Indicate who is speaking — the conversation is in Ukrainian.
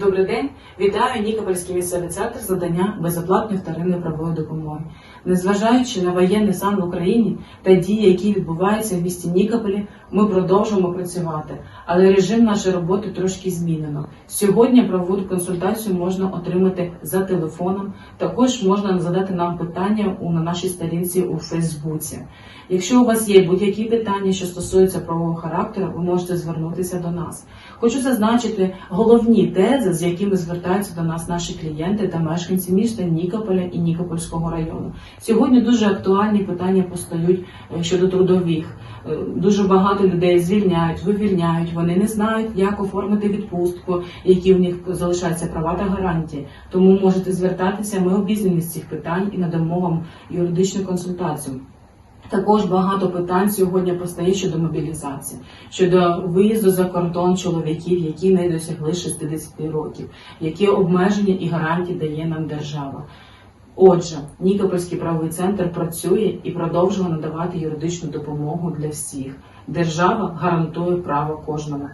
Speaker 1: Добрий день, вітаю Нікопольський місцевий центр з надання безоплатної вторинної правової допомоги. Незважаючи на воєнний стан в Україні та дії, які відбуваються в місті Нікополі, ми продовжуємо працювати, але режим нашої роботи трошки змінено. Сьогодні правову консультацію можна отримати за телефоном. Також можна задати нам питання на нашій сторінці у Фейсбуці. Якщо у вас є будь-які питання, що стосуються правового характеру, ви можете звернутися до нас. Хочу зазначити головні тези, з якими звертаються до нас наші клієнти та мешканці міста Нікополя і Нікопольського району. Сьогодні дуже актуальні питання постають е, щодо трудових. Е, Дуже багато людей звільняють, вивільняють. Вони не знають, як оформити відпустку, які в них залишаються права та гарантії. Тому можете звертатися. Ми обізнані з цих питань і надамо вам юридичну консультацію. Також багато питань сьогодні постає щодо мобілізації, щодо виїзду за кордон чоловіків, які не досягли 60 років, які обмеження і гарантії дає нам держава. Отже, Нікопольський правовий центр працює і продовжує надавати юридичну допомогу для всіх. Держава гарантує право кожному.